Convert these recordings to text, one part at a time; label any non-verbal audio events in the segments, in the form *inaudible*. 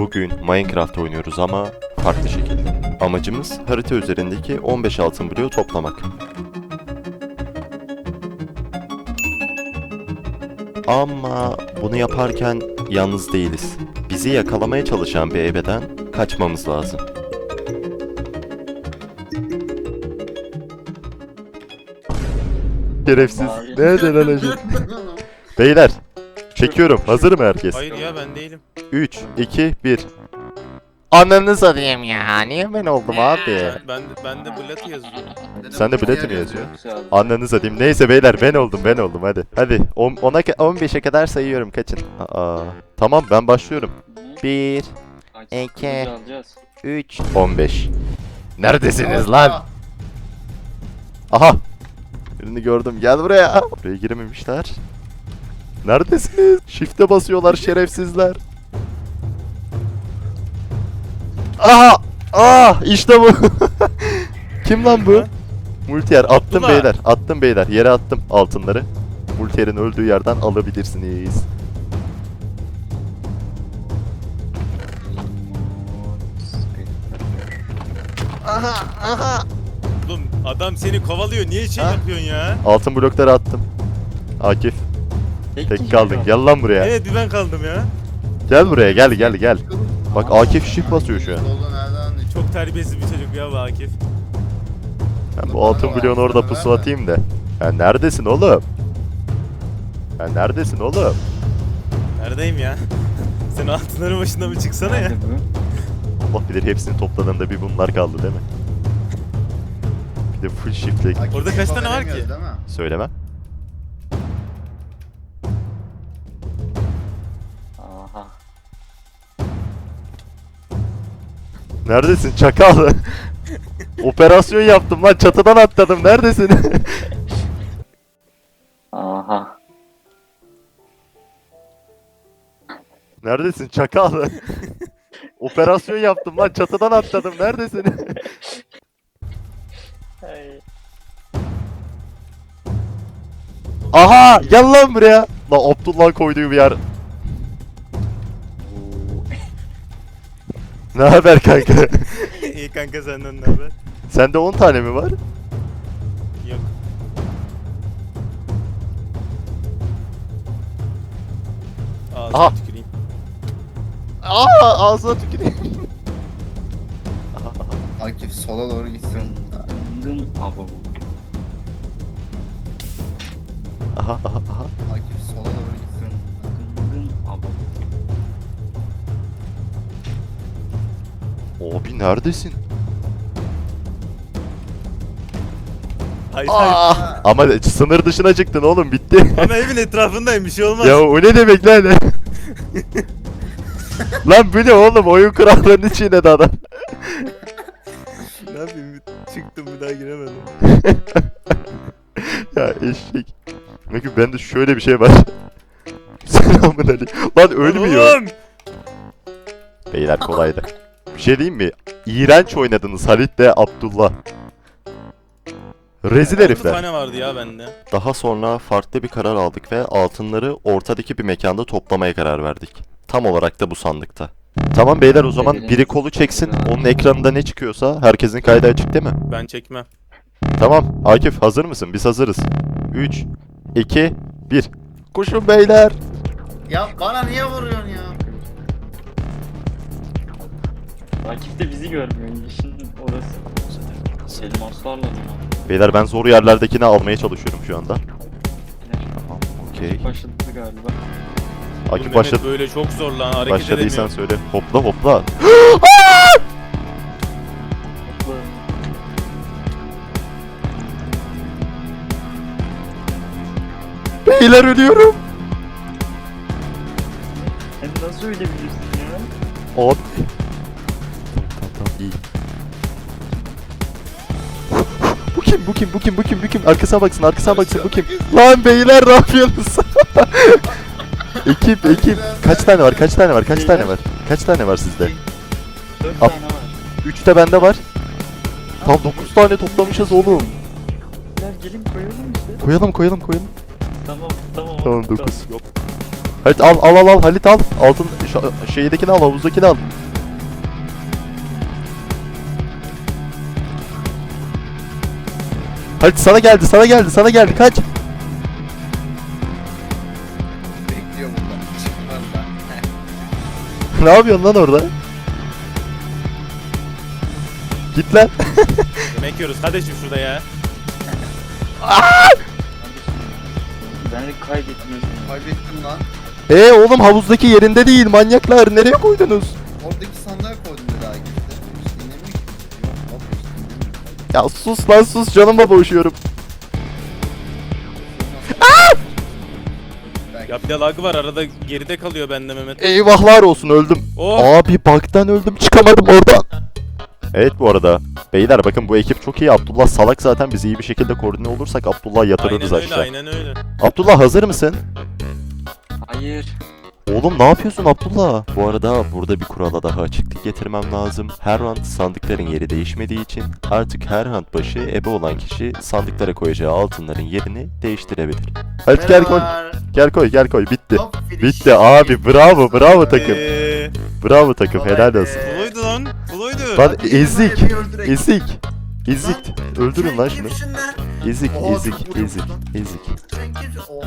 Bugün Minecraft oynuyoruz ama farklı şekilde. Amacımız harita üzerindeki 15 altın bloğu toplamak. Ama bunu yaparken yalnız değiliz. Bizi yakalamaya çalışan bir ebeden kaçmamız lazım. Şerefsiz. Nerede lan? *laughs* Beyler, çekiyorum. Hazır mı herkes? Hayır ya ben değilim. 3, 2, 1. Ananı satayım ya. Niye ben oldum abi? Ben, ben, ben de Blood yazıyor. Sen de bileti mi yazıyor? Ananı satayım. Neyse beyler ben oldum ben oldum hadi. Hadi 10 10'a 15'e kadar sayıyorum kaçın. Aa, tamam ben başlıyorum. 1, İki. 3, 15. Neredesiniz lan? Aha. Birini gördüm. Gel buraya. Buraya girememişler. Neredesiniz? Shift'e basıyorlar şerefsizler. Aha! Ah! İşte bu. *laughs* Kim lan bu? Multiyer attım beyler. Attım beyler. Yere attım altınları. Multiyer'in öldüğü yerden alabilirsiniz. Oğlum adam seni kovalıyor. Niye şey Ha? yapıyorsun ya? Altın blokları attım. Akif tek kaldın. Gel lan buraya. Evet bir ben kaldım ya. Gel buraya gel gel gel. Bak Akif shift basıyor şu an. Çok terbiyesiz bir çocuk ya bu Akif. Ben bu altın bloğunu orada pusu atayım da. Ya neredesin oğlum? Ya neredesin oğlum? Neredeyim ya? *laughs* Sen altınların başında bir çıksana ya. Allah bilir hepsini topladığında bir bunlar kaldı değil mi? Bir de full shiftle Orada kaç tane var ki? Söylemem. Neredesin çakal? *laughs* Operasyon yaptım lan çatıdan atladım. Neredesin? Aha. Neredesin çakal? *laughs* Operasyon yaptım lan çatıdan atladım. Neredesin? Ay. Aha gel lan buraya. Lan Abdullah koyduğu bir yer. Ne haber kanka? *laughs* İyi kanka senden ne haber? Sende 10 tane mi var? Yok. Ağzına Aha. tüküreyim. Aa ağzına tüküreyim. *laughs* Akif sola doğru gitsin. Dın abo. Aha aha aha. Akif sola doğru gitsin. Dın abo. Abi neredesin? Hayır hayır. Aa, ama sınır dışına çıktın oğlum bitti. Ama evin etrafındayım bir şey olmaz. ya o ne demek lan? lan bu ne oğlum oyun kurallarının içine de adam. ne yapayım? Çıktım bir daha giremedim. ya eşek. Peki bende şöyle bir şey var. *laughs* Selamun aleyküm. Lan ölmüyor. Oğlum! Beyler kolaydı. Bir şey diyeyim mi? İğrenç oynadınız Halit de Abdullah. Rezil herifler. tane vardı ya bende. Daha sonra farklı bir karar aldık ve altınları ortadaki bir mekanda toplamaya karar verdik. Tam olarak da bu sandıkta. Tamam beyler o zaman biri kolu çeksin. Onun ekranında ne çıkıyorsa herkesin kaydı açık değil mi? Ben çekmem. Tamam Akif hazır mısın? Biz hazırız. 3, 2, 1. Koşun beyler. Ya bana niye vuruyorsun ya? Rakip de bizi görmüyor. İşin orası. Elmaslarla mı? Beyler ben zor yerlerdekini almaya çalışıyorum şu anda. Tamam okey. Başladı galiba. Akif Mehmet başladı. böyle çok zor lan hareket Başladıysan edemiyorum. söyle. Hopla hopla. *gasps* Beyler ölüyorum. Sen nasıl öyle bilirsin ya? Abi. Kim bu kim bu kim bu kim bu kim? Arkasına baksın arkasına baksın bu kim? Lan beyler ne yapıyorsunuz? *laughs* Ekip ekip. Kaç tane var kaç tane var kaç tane var? Kaç tane var sizde? Dört Al. tane var. 3 de bende var. Tam 9 tane toplamışız oğlum. Gel gelin koyalım işte. Koyalım koyalım koyalım. Tamam tamam. Tamam oldu. 9 Halit al al al al. Halit al. Altın şeydekini al havuzdakini al. Halit sana geldi sana geldi sana geldi kaç. Bekliyor burada. Çıkmaz *laughs* ne yapıyorsun lan orada? Git lan. *laughs* Yemek yiyoruz kardeşim şurada ya. Beni kaybetmiyorsun. Kaybettim lan. Ee oğlum havuzdaki yerinde değil manyaklar nereye koydunuz? Ya sus lan sus canımla boğuşuyorum. Belki Ya bir de lag var arada geride kalıyor bende Mehmet. Eyvahlar olsun öldüm. Oh! Abi baktan öldüm çıkamadım oradan. Evet bu arada beyler bakın bu ekip çok iyi. Abdullah salak zaten biz iyi bir şekilde koordine olursak Abdullah yatırırız Aynen öyle aşağı. aynen öyle. Abdullah hazır mısın? Hayır. Oğlum ne yapıyorsun Abdullah? Bu arada burada bir kurala daha açıklık getirmem lazım. Her round sandıkların yeri değişmediği için artık her round başı ebe olan kişi sandıklara koyacağı altınların yerini değiştirebilir. Hadi gel koy. Gel koy gel koy bitti. Bitti abi bravo bravo takım. Bravo takım Kolay helal olsun. Floydu lan. Floydu. Lan ezik. Ezik. Ezik. Öldürün lan şunu. Ezik ezik ezik ezik.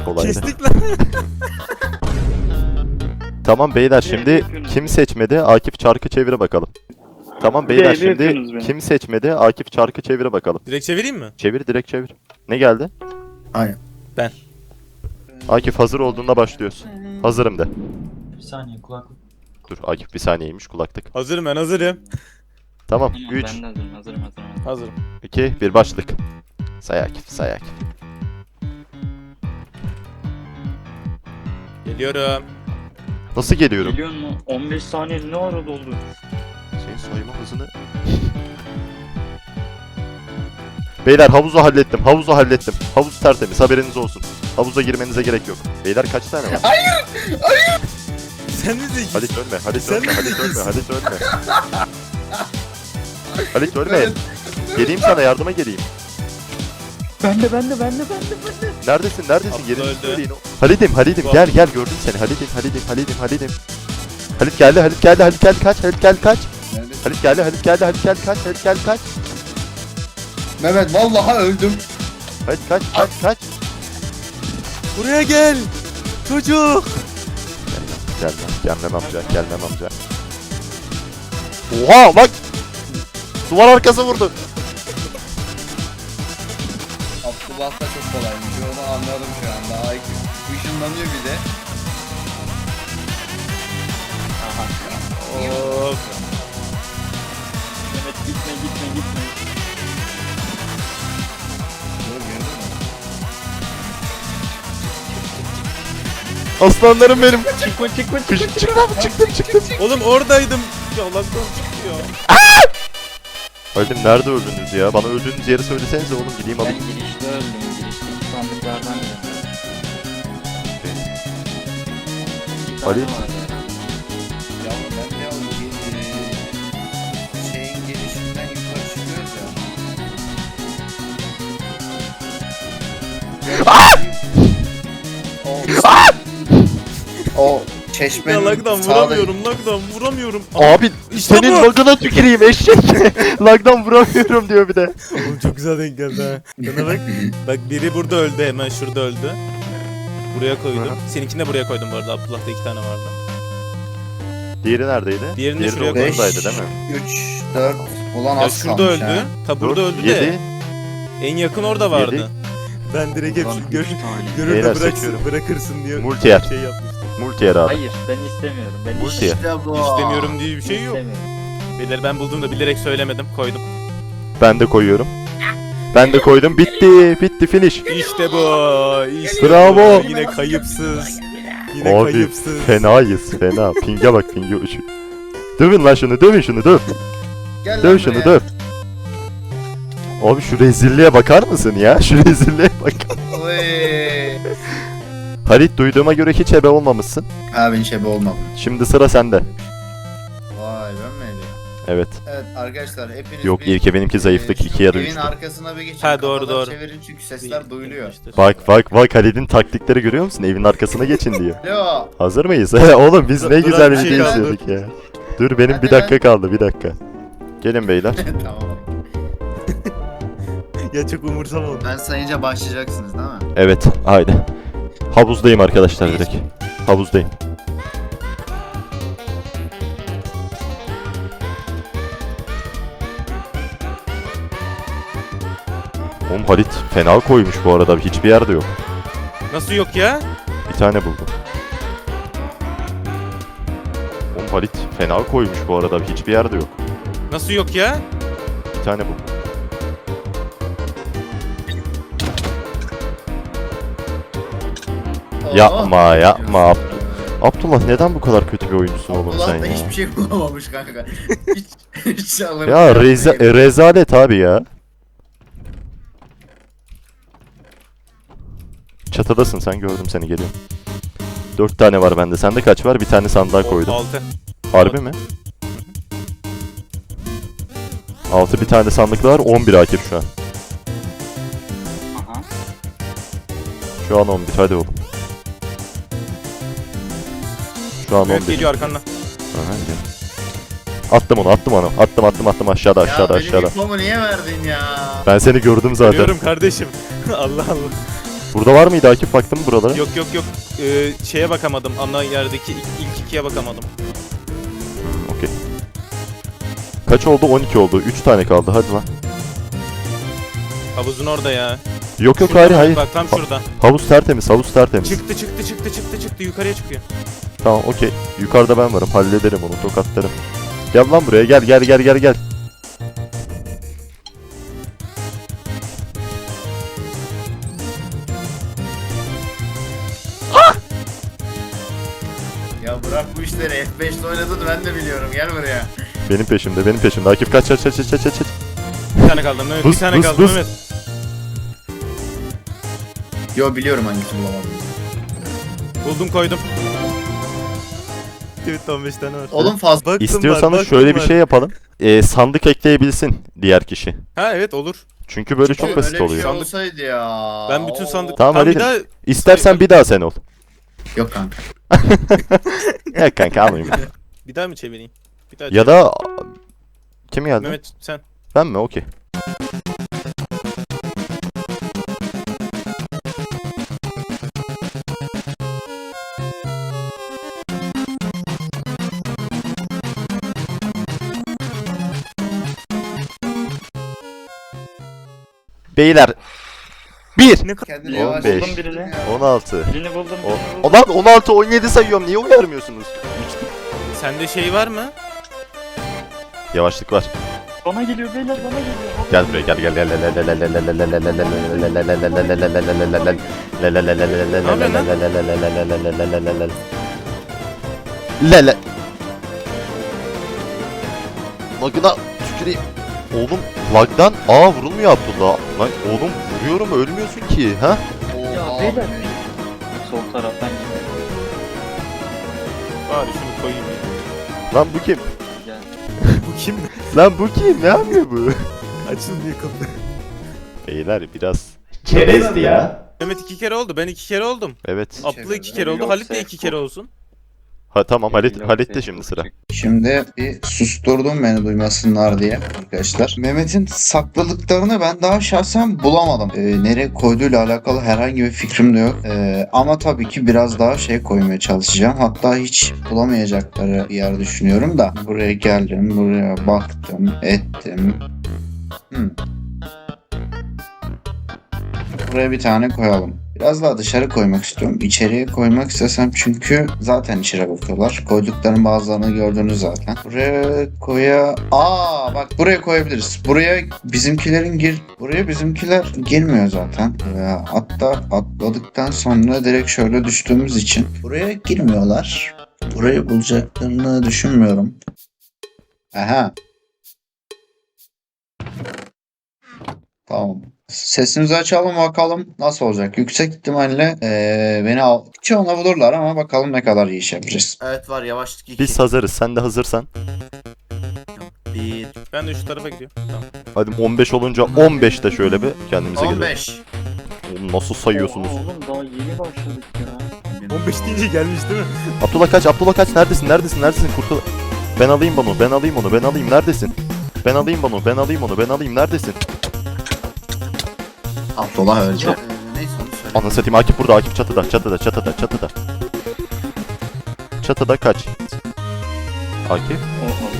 Kolaydı. Kestik lan. *laughs* Tamam beyler şimdi kim seçmedi? Akif çarkı çevire bakalım. Tamam beyler şimdi kim seçmedi? Akif çarkı çevire bakalım. Direkt çevireyim mi? Çevir direkt çevir. Ne geldi? Aynen. Ben. Akif hazır olduğunda başlıyoruz. Hazırım de. Bir saniye kulaklık. Dur Akif bir saniyeymiş kulaklık. Hazırım ben hazırım. Tamam Tamam 3, ben de hazırım hazırım hazırım. Hazırım. 2, 1 başlık. Say Akif say Akif. Geliyorum. Nasıl geliyorum? Geliyor mu? 15 saniye ne ara doldu? Senin sayma hızını... Beyler havuzu hallettim. Havuzu hallettim. Havuz tertemiz haberiniz olsun. Havuza girmenize gerek yok. Beyler kaç tane var? Sen mi zekisin? Halit ölme, Halit Sen ölme, mi Halit ölme, zekisin? Halit ölme. Halit ölme. Geleyim sana yardıma geleyim. Ben de ben de ben de ben de. Neredesin, neredesin? Abdullah Yerini öldü. söyleyin. Halit'im, Halit'im Bu- gel gel gördüm seni. Halit'im, Halit'im, Halit'im, Halit'im. Halit geldi, Halit geldi, Halit geldi kaç, Halit geldi kaç. Neredesin? Halit geldi, Halit geldi, Halit geldi kaç, Halit geldi kaç. Mehmet vallahi öldüm. Halit kaç, kaç, kaç. Buraya gel. Çocuk. Gelmem, gelmem amca, gelmem amca. Oha bak! Duvar arkası vurdu. Abdullah da çok kolaymış. Onu anladım şu anda. IQ ışınlanıyor bir de. Of. Mehmet gitme gitme gitme. Aslanlarım benim. Çıkma çıkma Kış, çıkma. çıktım, çıktım, çıktım. Oğlum oradaydım. Ya Allah'tan çıkıyor. Öldüm, nerede öldünüz ya? Bana öldüğünüz yeri söylesenize oğlum gideyim Ben alayım. girişte öldüm. Girişteki sandıklardan biri. Ali? Yavrum ben de o şeyin gelişinden yukarı çıkıyoruz ya. O, o çeşmenin Ya lagdan vuramıyorum. Lagdan vuramıyorum. Abi İşte senin bu. lagına tüküreyim eşek. *laughs* Lagdan vuramıyorum diyor bir de. Oğlum çok güzel denk geldi ha. Yana bak. Bak biri burada öldü hemen şurada öldü. Buraya koydum. Seninkini de buraya koydum bu arada. Abdullah'ta iki tane vardı. Diğeri neredeydi? Diğerini Diğeri şuraya Beş, oradaydı değil mi? 3, 4, ulan Ya az şurada kalmış öldü. ha. Ta burada Dur, öldü de. yedi. En yakın orada vardı. Yedi. Ben direkt Ulan hepsini gör, üç tane. görür Beyler de bıraksın, seçiyorum. bırakırsın diye Multiyer. şey yapmıştım. Multi yer abi. Hayır ben istemiyorum. Ben Multi. İşte bu. İstemiyorum diye bir şey yok. istemiyorum. Beyler ben buldum da bilerek söylemedim koydum. Ben de koyuyorum. Ben de koydum. Bitti. Bitti finish. İşte bu. işte Bravo. bu. Yine kayıpsız. Yine Abi kayıpsız. fenayız fena. Pinge bak pinge uçu. Dövün lan şunu dövün şunu döv. Gel lan Döv şunu buraya. döv. Abi şu rezilliğe bakar mısın ya? Şu rezilliğe bak. Oy. Halit duyduğuma göre hiç ebe olmamışsın. Ha ben şebe olmadım. Şimdi sıra sende. Vay ben mi? Evet. Evet arkadaşlar hepiniz Yok bir, ilke benimki zayıflık e, iki ya da Evin arkasına bir geçin. Ha, doğru, kafaları doğru. Çevirin çünkü sesler duyuluyor. Bak bak bak Halid'in taktikleri görüyor musun? Evin arkasına geçin diyor. *laughs* Alo. Hazır mıyız? *laughs* Oğlum biz Dur- ne dur, güzel bir bir şey şey kaldı. izliyorduk ya. Dur benim Hadi bir dakika lan. kaldı bir dakika. Gelin beyler. *laughs* tamam. Ya çok umursamadım. Ben sayınca başlayacaksınız değil mi? Evet haydi. Havuzdayım arkadaşlar direkt. Havuzdayım. Oğlum Halit fena koymuş bu arada hiçbir yerde yok. Nasıl yok ya? Bir tane buldum. Oğlum Halit fena koymuş bu arada hiçbir yerde yok. Nasıl yok ya? Bir tane buldum. Yapma yapma Abdullah. Abdullah neden bu kadar kötü bir oyuncusun oğlum Abdullah sen da ya? hiçbir şey bulamamış kanka. *laughs* hiç, hiç alırım. Ya reza e, rezalet abi ya. Çatıdasın sen gördüm seni geliyorum. Dört tane var bende. Sende kaç var? Bir tane sandığa koydum. 6. Harbi mi? Altı bir tane sandıkta var. 11 Akif şu an. Aha. Şu an 11 hadi oğlum. Şu an 11. Evet geliyor arkandan. Aha, gel. Attım onu attım onu. Attım attım attım aşağıda aşağıda ya aşağıda. benim infomu niye verdin ya? Ben seni gördüm zaten. Görüyorum kardeşim. *laughs* Allah Allah. Burada var mıydı Akif baktın mı buralara? Yok yok yok. Ee, şeye bakamadım. Ana yerdeki ilk, ilk ikiye bakamadım. Okey. Kaç oldu? 12 oldu. 3 tane kaldı. Hadi lan. Havuzun orada ya. Yok yok Şurada hayır bak, hayır. Bak tam şurada. Havuz tertemiz. Havuz tertemiz. Çıktı çıktı çıktı çıktı çıktı yukarıya çıkıyor. Tamam okey. Yukarıda ben varım. Hallederim onu. Tokatlarım. Gel lan buraya. Gel gel gel gel gel. Ya bırak bu işleri F5'te oynadın ben de biliyorum gel buraya. Benim peşimde. Benim peşimde. Akif kaç kaç kaç kaç kaç kaç. Bir tane kaldı Mehmet. Buz, bir tane buz, kaldı buz. Mehmet. Yo biliyorum hangisi bulamadım. Buldum koydum. Evet 15 tane var. Oğlum fazla. Baktım İstiyorsanız var, şöyle bir baktım şey yapalım. Ee, sandık ekleyebilsin diğer kişi. var. Ha evet olur. Çünkü böyle çok Öyle basit bir şey oluyor. olsaydı ya. Ben bütün sandık... Tamam, Tamam, bir daha... İstersen bir daha sen ol. Yok kanka. *laughs* Ya kanka almayayım. Bir daha mı çevireyim? Bir daha ya da kim geldi? Mehmet sen. Ben mi? Okey. Beyler 1 Ne Kendini yavaş. 15. Buldum birini. 16 Birini buldum. O, birini buldum. Ulan 16 17 sayıyorum niye uyarmıyorsunuz? Sende şey var mı? Yavaşlık var. Bana geliyor beyler bana geliyor. Gel buraya gel gel gel Lele. Lagına tüküreyim. Oğlum lagdan aa vurulmuyor Abdullah. Lan oğlum vuruyorum ölmüyorsun ki ha? Ya beyler. Sol taraftan gidiyor. Bari şunu koyayım. ya. Lan bu kim? Gel. Bu kim? *laughs* Lan bu kim? Ne yapıyor bu? *laughs* Açılmıyor kapı. Beyler biraz çerezdi ya. Mehmet iki kere oldu. Ben iki kere oldum. Evet. Abdullah iki kere oldu. Halit de iki kere olsun. Ha tamam Halit Yok, Halit de Seyfo şimdi sıra. Şimdi bir susturdum beni duymasınlar diye arkadaşlar. Mehmet'in sakladıklarını ben daha şahsen bulamadım. Ee, nereye koyduğuyla alakalı herhangi bir fikrim de yok. Ee, ama tabii ki biraz daha şey koymaya çalışacağım. Hatta hiç bulamayacakları bir yer düşünüyorum da. Buraya geldim, buraya baktım, ettim. Hmm. Buraya bir tane koyalım. Biraz daha dışarı koymak istiyorum. İçeriye koymak istesem çünkü zaten içeri bakıyorlar. Koyduklarının bazılarını gördünüz zaten. Buraya koya... Aa bak buraya koyabiliriz. Buraya bizimkilerin gir... Buraya bizimkiler girmiyor zaten. Ee, hatta atladıktan sonra direkt şöyle düştüğümüz için buraya girmiyorlar. Burayı bulacaklarını düşünmüyorum. Aha. Tamam. Sesimizi açalım bakalım nasıl olacak. Yüksek ihtimalle eee, beni al. Çoğuna bulurlar ama bakalım ne kadar iyi iş yapacağız. Evet var yavaşlık 2. Biz hazırız. Sen de hazırsan. Bir. Ben de şu tarafa gidiyorum. Tamam. Hadi 15 olunca 15 de şöyle bir kendimize gelelim. 15. Oğlum Nasıl sayıyorsunuz? Oha oğlum daha yeni başladık ya. 15 deyince gelmiş değil mi? Abdullah kaç, Abdullah kaç. Neredesin, neredesin, neredesin? Kurtul. Ben alayım bunu, ben alayım onu, ben alayım. Neredesin? Ben alayım bunu, ben alayım onu, ben alayım. Neredesin? Abdullah. Ee, neyse onu söyle. Anasını satayım Akif burada, Akif çatıda, çatıda, çatıda, çatıda. Çatıda kaç? Akif?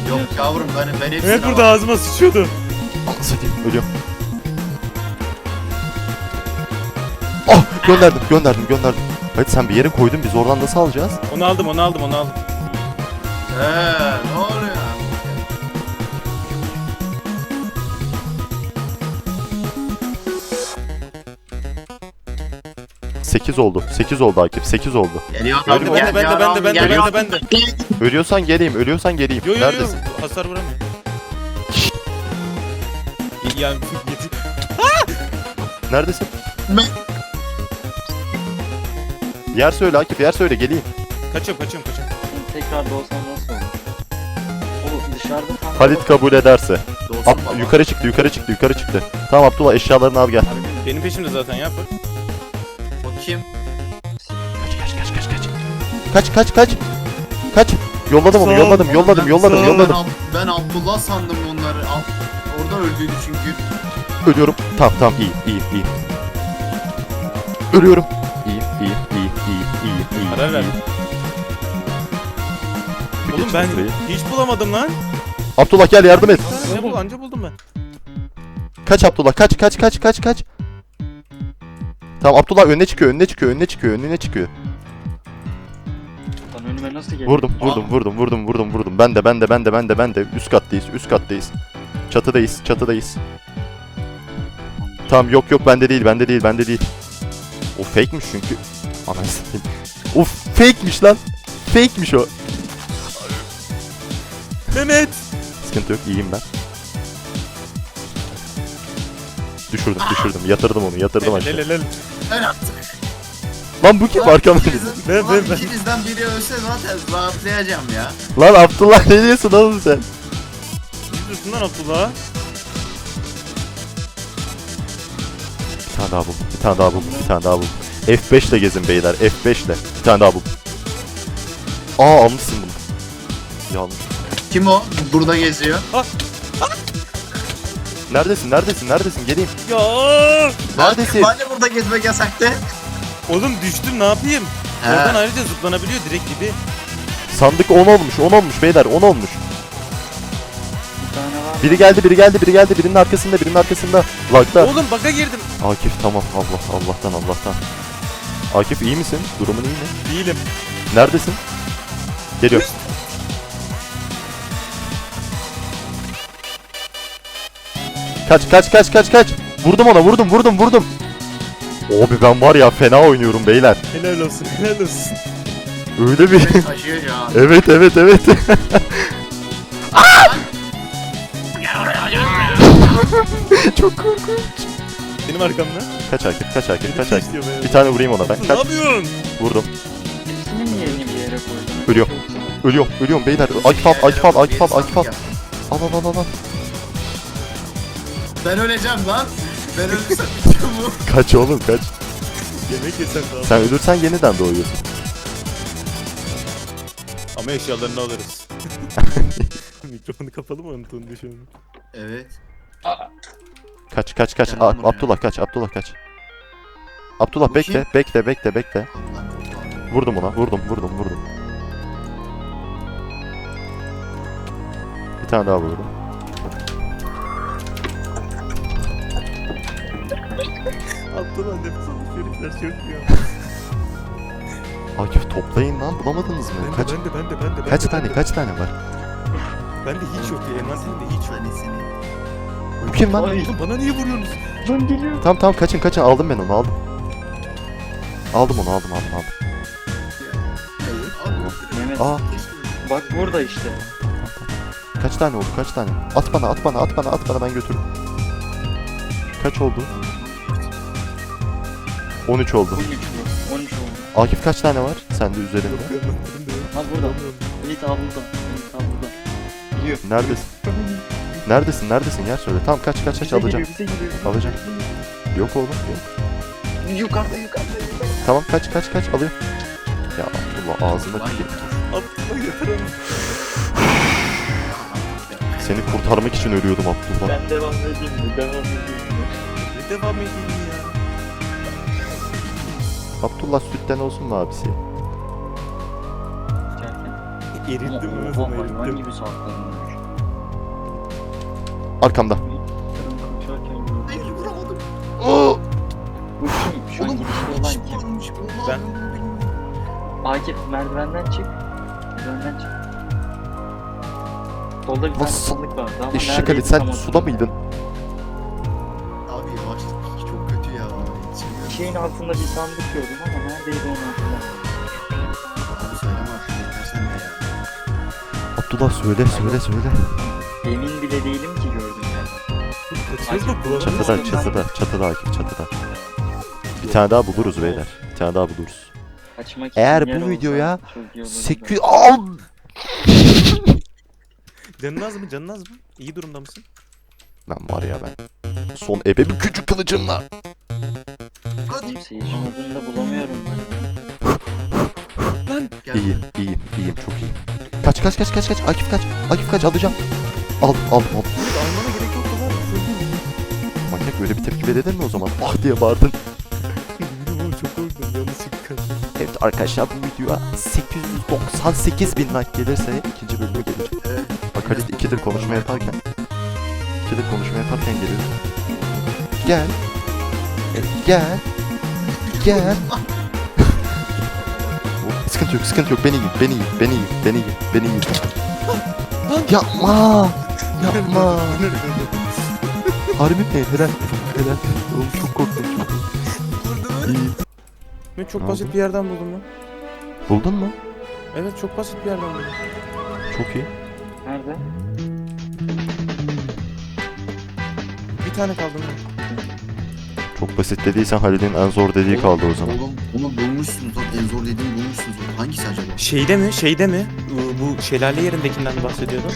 Yok yavrum ben, ben hepsini Evet burada ağzıma sıçıyordu. Anasını satayım, ölüyorum. Ah gönderdim, gönderdim, gönderdim. Hadi sen bir yere koydun, biz oradan nasıl alacağız? Onu aldım onu aldım onu aldım. Eee ne oluyor? 8 oldu, 8 oldu Akif, 8 oldu. Geliyor Ben de ben de ben de ben de ben de ben de ben de. Ölüyorsan geleyim, ölüyorsan geleyim. Yo yo yo Neredesin? hasar vuramıyor. Yani. *laughs* Neredesin? Ben- Yer söyle Akif, yer söyle geleyim. Kaçıyorum kaçıyorum kaçıyorum. Tekrar doğsam nasıl olur? Oğlum dışarıda tam... Halit kabul ederse. Ab- yukarı çıktı, yukarı çıktı, yukarı çıktı. Tamam Abdullah eşyalarını al gel. Benim peşimde zaten ya. Kim? Kaç kaç kaç kaç kaç. Kaç kaç kaç. Kaç. Yolladım onu, yolladım, yolladım, yolladım, yolladım. Ben, ben Abdullah sandım onları. Ab- Orada öldüydü çünkü. Ölüyorum. Tamam tamam iyi, iyi, iyi. Ölüyorum. İyi, iyi, iyi, iyi, iyi, iyi. Karar ver. Bir Oğlum ben burayı. hiç bulamadım lan. Abdullah gel yardım et. Ne bul anca buldum ben. Kaç Abdullah, kaç, kaç, kaç, kaç, kaç. Tamam Abdullah önüne çıkıyor, önüne çıkıyor, önüne çıkıyor, önüne çıkıyor. Lan önüme nasıl geliyor? Vurdum, vurdum, vurdum, vurdum, vurdum, vurdum. Ben de, ben de, ben de, ben de, ben de. Üst kattayız, üst kattayız. Çatıdayız, çatıdayız. Tamam yok yok bende değil, bende değil, bende değil. O fake'miş çünkü. Anasını satayım. Of fake'miş lan. Fake'miş o. Mehmet. Sıkıntı yok, iyiyim ben. Düşürdüm, düşürdüm. Yatırdım onu, yatırdım aşağı. Ben attım. Lan bu kim arkamda? Ben- ben- ben. ikinizden biri ölse zaten rahatlayacağım ya. Lan Abdullah ne diyorsun oğlum sen? Ne diyorsun lan Abdullah? Bir tane daha buldum, bir tane daha buldum, bir tane daha buldum. F5 ile gezin beyler, F5 ile. Bir tane daha buldum. Aa almışsın bunu. Yanlış. Kim o? Burada geziyor. Neredesin, neredesin, neredesin? Geleyim. Ya. Neredesin? Ben de burada gezmek yasaktı. Oğlum düştüm ne yapayım? He. Oradan ayrıca zıplanabiliyor direkt gibi. Sandık 10 olmuş, 10 olmuş beyler, 10 olmuş. Bir tane var. Biri geldi, biri geldi, biri geldi. Birinin arkasında, birinin arkasında. Lagda. Oğlum baka girdim. Akif tamam, Allah, Allah'tan, Allah'tan. Akif iyi misin? Durumun iyi mi? Değilim. Neredesin? Geliyor. Kaç kaç kaç kaç kaç. Vurdum ona vurdum vurdum vurdum. Abi ben var ya fena oynuyorum beyler. Helal olsun helal olsun. Öyle bir... Taşıyor *laughs* evet evet evet. *laughs* *laughs* Çok korkunç. Benim arkamda. Kaç Akif kaç Akif kaç Akif. Bir tane vurayım ona ben. Ne Kaç. yapıyorsun? Vurdum. Hepsini niye yeni bir yere koydun? Ölüyor. Ölüyorum ölüyorum beyler. Akif al Akif al Akif al Akif. Al al al al al. Ben öleceğim lan. Ben ölürsem *laughs* bu. Kaç oğlum kaç. Yemek yesem daha. Sen ölürsen yeniden doğuyorsun. Ama eşyalarını alırız. *laughs* Mikrofonu kapalı mı unuttun düşün. Evet. Kaç kaç kaç. Gel A- buraya. Abdullah kaç Abdullah kaç. Abdullah Bu bekle kim? bekle bekle bekle. Allah. Vurdum ona vurdum vurdum vurdum. Bir tane daha vurdum. Abdullah nefes alıp herifler ya. Akif toplayın lan bulamadınız mı? Ben Kaç de ben de ben de ben de. kaç ben de, tane ben de. kaç tane var? Ben de hiç yok ya. Envanterimde hiç yok. Bu kim lan? Ay. Bana niye vuruyorsunuz? Lan geliyor. Tamam tamam kaçın kaçın aldım ben onu aldım. Aldım onu aldım aldım aldım. Mehmet Aa bak burada işte. kaç tane oldu kaç tane? At bana at bana at bana at bana ben götürürüm. Kaç oldu? 13 oldu. 13 bu. 13 oldu. Akif kaç tane var sende üzerinde? Ha burada. Yiğit al burada. Yiğit al burada. Gidiyor. Neredesin? *laughs* Neredesin? Neredesin? Yer söyle. Tamam kaç kaç kaç Bize alacağım. gidiyor, bize gidiyor. Alacağım. Yok oğlum yok. Yukarıda yukarıda. Tamam kaç kaç kaç alıyorum. Ya Abdullah ağzına tükür. Abdullah yeter onu. Seni kurtarmak için ölüyordum Abdullah. Ben devam edeyim mi? Devam edeyim mi? Devam edeyim ya? Abdullah sütten olsun mu abisi? Ama mi oha, sana hayvan gibi. Arkamda. Sen kaçarken gördüm. Hayır vuramadım. Oo! Bu kim? Şu an Oğlum girişte olan kim? varmış. Ben- Akif merdivenden çık. Merdivenden çık. Solda bir tane Nasıl? sandık vardı ama Eşek Ali sen tam suda mıydın? Şeyin altında bir sandık gördüm ama neredeydi onu hatırlamıyorum. Abi söyleme artık yeter sen de ya. Abdullah söyle söyle söyle. Emin bile değilim ki gördüm yani. Çatıda çatıda çatıda Akif çatıda. Bir tane daha buluruz beyler. Bir tane daha buluruz. Kaçmak için Eğer yer bu olsa videoya çok iyi olurdu. 800 al. Canın az mı? Canın az mı? İyi durumda mısın? Ben var ya ben. Son ebe bir küçük kılıcımla. Seyircinin adını da bulamıyorum ben. Gel. İyiyim iyiyim iyiyim çok iyiyim. Kaç kaç kaç kaç kaç Akif kaç. Akif kaç alacağım. Al al al. Almana gerek yok kadar. Manyak böyle bir tepki verilir mi o zaman? Ah diye bağırdın. Çok korktum. Evet arkadaşlar bu videoya 898 bin like gelirse ikinci bölümü gelecek. Evet. Bak Halit ikidir konuşma yaparken. İkidir konuşma yaparken geliyor. Gel. Gel. Gel. Oh, *laughs* sıkıntı yok sıkıntı yok beni yiyin beni yiyin beni yiyin beni yiyin beni yiyin. Yapma. Yapma. Harbi mi? Helal. Helal. Oğlum çok korktum çok. İyi. Ben çok basit bir yerden buldum lan. Buldun mu? Evet çok basit bir yerden buldum. Çok iyi. Nerede? Bir tane kaldı mı? Çok basit dediysen Halil'in en zor dediği kaldı o zaman. Oğlum onu bulmuşsunuz lan. En zor dediğim bulmuşsunuz. lan. Hangisi acaba? Şeyde mi? Şeyde mi? Ee, Bu şelale yerindekinden bahsediyordum.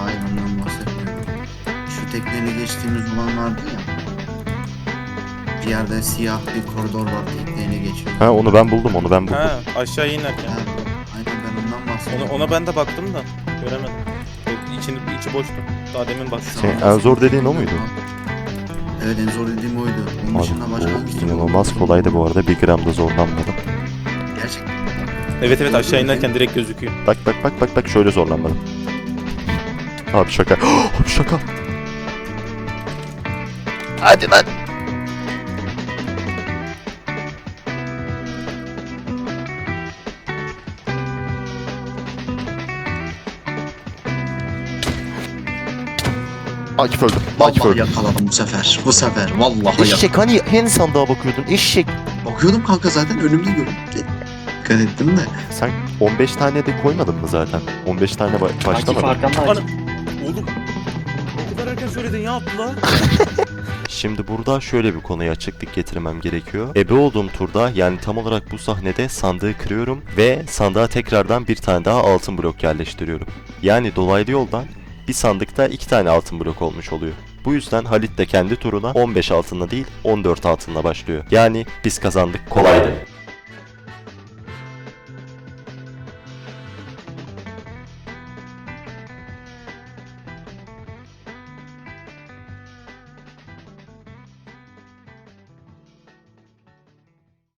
Hayır ondan bahsetmiyorum. Şu tekneyle geçtiğimiz olan vardı ya. Bir yerde siyah bir koridor var tekneyle geçiyor. Ha onu ben buldum onu ben buldum. Ha aşağı inerken. Ha, aynen ben ondan bahsediyorum. Ona, ona ben de baktım da göremedim. İçini, içi boştu. Daha demin baktım. Senin en zor dediğin o muydu? Evet en zor dediğim oydu. Onun Abi dışında başka hangisi? inanılmaz kolaydı bu arada. Bir gram da zorlanmadım. Gerçekten. Evet evet aşağı inerken direkt gözüküyor. Bak bak bak bak bak şöyle zorlanmadım. Abi şaka. *gasps* Abi şaka. Hadi lan. Akif öldü. Akif Vallahi öldü. yakaladım bu sefer. Bu sefer. Vallahi yakaladım. Eşek hani hen sandığa bakıyordun eşek. Bakıyordum kanka zaten önümde gördüm. Dikkat ettim de. Sen 15 tane de koymadın mı zaten? 15 tane ba- Akif başlamadın. arkanda Ana- Akif. Oğlum. O kadar erken söyledin ya Abdullah. *laughs* Şimdi burada şöyle bir konuya açıklık getirmem gerekiyor. Ebe olduğum turda yani tam olarak bu sahnede sandığı kırıyorum ve sandığa tekrardan bir tane daha altın blok yerleştiriyorum. Yani dolaylı yoldan bir sandıkta iki tane altın blok olmuş oluyor. Bu yüzden Halit de kendi turuna 15 altınla değil 14 altınla başlıyor. Yani biz kazandık kolaydı.